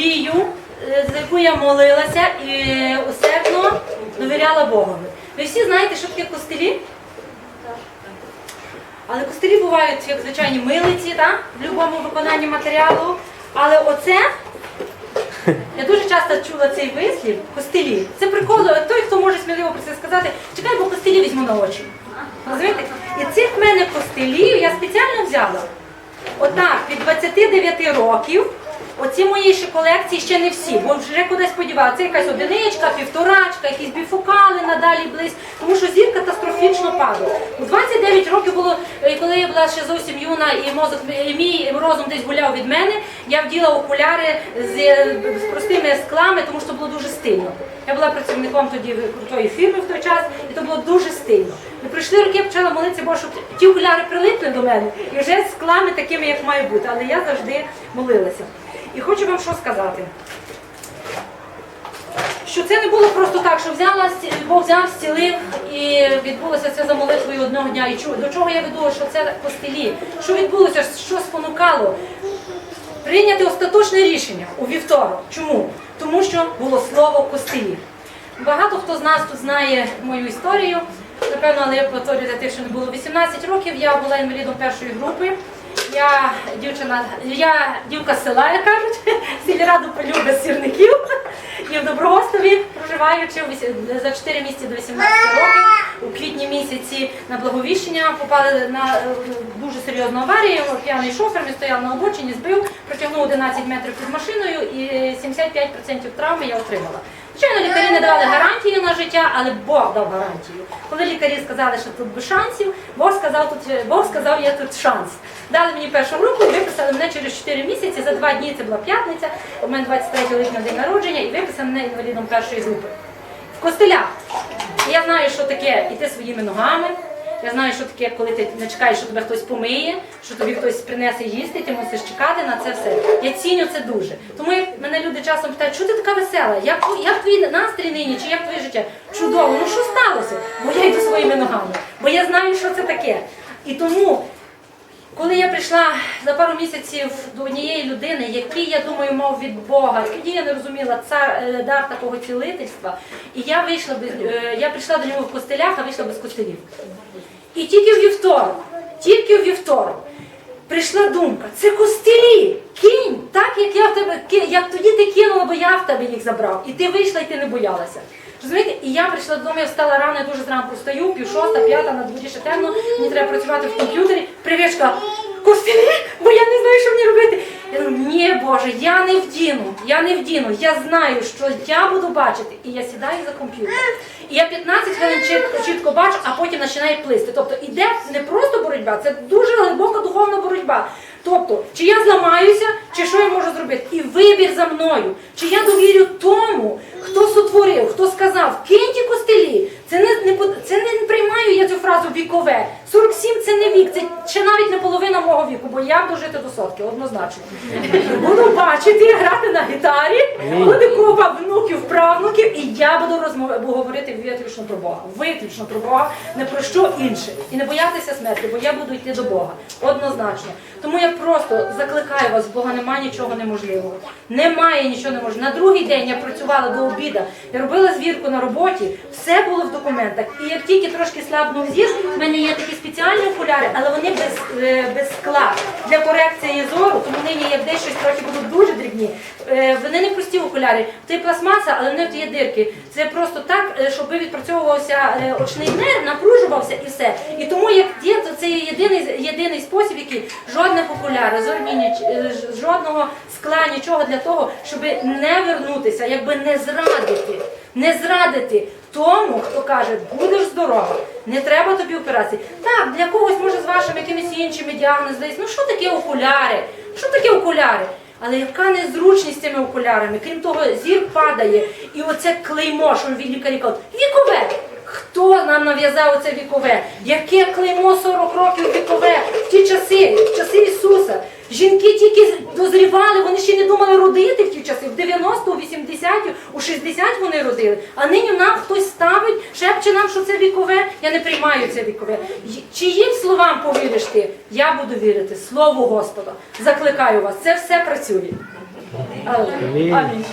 мрію, е, за яку я молилася і е, усердно довіряла Богові. Ви всі знаєте, що таке костелі? Але костелі бувають, як звичайні милиці, так? в будь-якому виконанні матеріалу. Але оце, я дуже часто чула цей вислів, костелі. Це прикол, той, хто може сміливо про це сказати, чекай, бо костелі візьму на очі. Розумієте? І цих в мене костелів я спеціально взяла. Отак, від 29 років, оці мої ще колекції ще не всі, бо вже кудись подівала. Це якась одиничка, півторачка, якісь біфокали надалі близь, тому що зір катастрофічно падав. У 29 років було, е, коли я була ще зовсім юна, і мозок і мій розум десь гуляв від мене, я вділа окуляри з, з простими склами, тому що було дуже стильно. Я була працівником тоді крутої фірми в той час, і то було дуже стильно. І прийшли роки, я почала молитися, бо щоб ті окуляри прилипли до мене, і вже склами такими, як має бути. Але я завжди молилася. І хочу вам що сказати. Що це не було просто так, що взяла, Бог взяв, зцілив і відбулося це за молитвою одного дня. І до чого я веду, що це костелі? Що відбулося, що спонукало? Прийняти остаточне рішення у вівторок. Чому? Тому що було слово костелі. Багато хто з нас тут знає мою історію. Напевно, але я повторюю для тих, що не було 18 років. Я була інвалідом першої групи. Я дівчина, я дівка з села, як кажуть, сільраду полюбе з сірників. І в Доброгостові, проживаючи за 4 місяці до 18 років, у квітні місяці на благовіщення попали на е, дуже серйозну аварію. П'яний шофер він стояв на обочині, збив, протягнув 11 метрів під машиною і 75% травми я отримала. Звичайно, лікарі не давали гарантію на життя, але Бог дав гарантію. Коли лікарі сказали, що тут без шансів, Бог сказав, тут Бог сказав, є тут шанс. Дали мені першу групу виписали мене через 4 місяці. За два дні це була п'ятниця. У мене 23 липня день народження, і виписали мене інвалідом першої групи. В костелях. І я знаю, що таке йти своїми ногами. Я знаю, що таке, коли ти не чекаєш, що тебе хтось помиє, що тобі хтось принесе їсти, ти мусиш чекати на це все. Я ціню це дуже. Тому як мене люди часом питають, що ти така весела? Як, як твій настрій нині, чи як твоє життя? Чудово, ну що сталося? Бо я йду своїми ногами, бо я знаю, що це таке. І тому коли я прийшла за пару місяців до однієї людини, який, я думаю, мав від Бога, тоді я не розуміла цар е, дар такого цілительства, і я вийшла без е, я прийшла до нього в костелях, а вийшла без костелів. І тільки в вівторок, тільки в вівторок прийшла думка: це костелі, кінь, так як я в тебе як тоді ти кинула, бо я в тебе їх забрав, і ти вийшла, і ти не боялася. Розумієте? І я прийшла додому, я встала рано, я дуже зранку встаю, пів шоста, п'ята, на дворі ще темно, мені треба працювати в комп'ютері. Привичка, костелі, бо я не знаю, що мені робити. Я думаю, ні, Боже, я не вдіну, я не вдіну, я знаю, що я буду бачити. І я сідаю за комп'ютер. І я 15 хвилин чіт- чітко бачу, а потім починає плисти. Тобто іде не просто боротьба, це дуже глибока духовна боротьба. Тобто, чи я зламаюся, чи що я можу зробити? І вибір за мною. Чи я довірю тому, хто сотворив, хто сказав, кинь ті костелі. Це не, не пот- це не приймаю я цю фразу вікове. 47 це не вік, це ще навіть не половина мого жити до сотки, однозначно. Буду бачити, грати на гітарі, буде купа внуків, правнуків, і я буду розмовляти, говорити виключно про Бога. Виключно про Бога, не про що інше. І не боятися смерті, бо я буду йти до Бога. Однозначно. Тому я просто закликаю вас, Бога немає нічого неможливого. Немає нічого неможливого. На другий день я працювала до обіда, я робила звірку на роботі, все було в документах. І як тільки трошки слабнув зір, в мене є такі спеціальні окуляри, але вони без, е, без скла для корекції зору, тому нині як десь щось трохи будуть дуже дрібні. Е, Вони не прості окуляри, це пластмаса, але вони є дирки. Це просто так, е, щоб відпрацьовувався е, очний нерв, напружувався і все. І тому як є, це єдиний, єдиний спосіб, який жодних окулярів, зорні, жодного скла, нічого для того, щоб не вернутися, якби не зрадити, не зрадити тому, хто каже, будеш здорова, не треба тобі операції. Так, для когось може вашими якимись іншими діагнозами ну що таке окуляри? Що таке окуляри? Але яка незручність з цими окулярами? Крім того, зір падає, і оце клеймо, що від лікарі кажуть, вікове. Хто нам нав'язав оце вікове? Яке клеймо 40 років вікове в ті часи, в часи Ісуса? Жінки тільки дозрівали, вони ще не думали родити в ті часи. В 90, у 80, у 60 вони родили. А нині нам хтось ставить, шепче нам, що це вікове. Я не приймаю це вікове. Чиїм словам повіриш ти? Я буду вірити Слову Господа. Закликаю вас, це все працює. Амінь.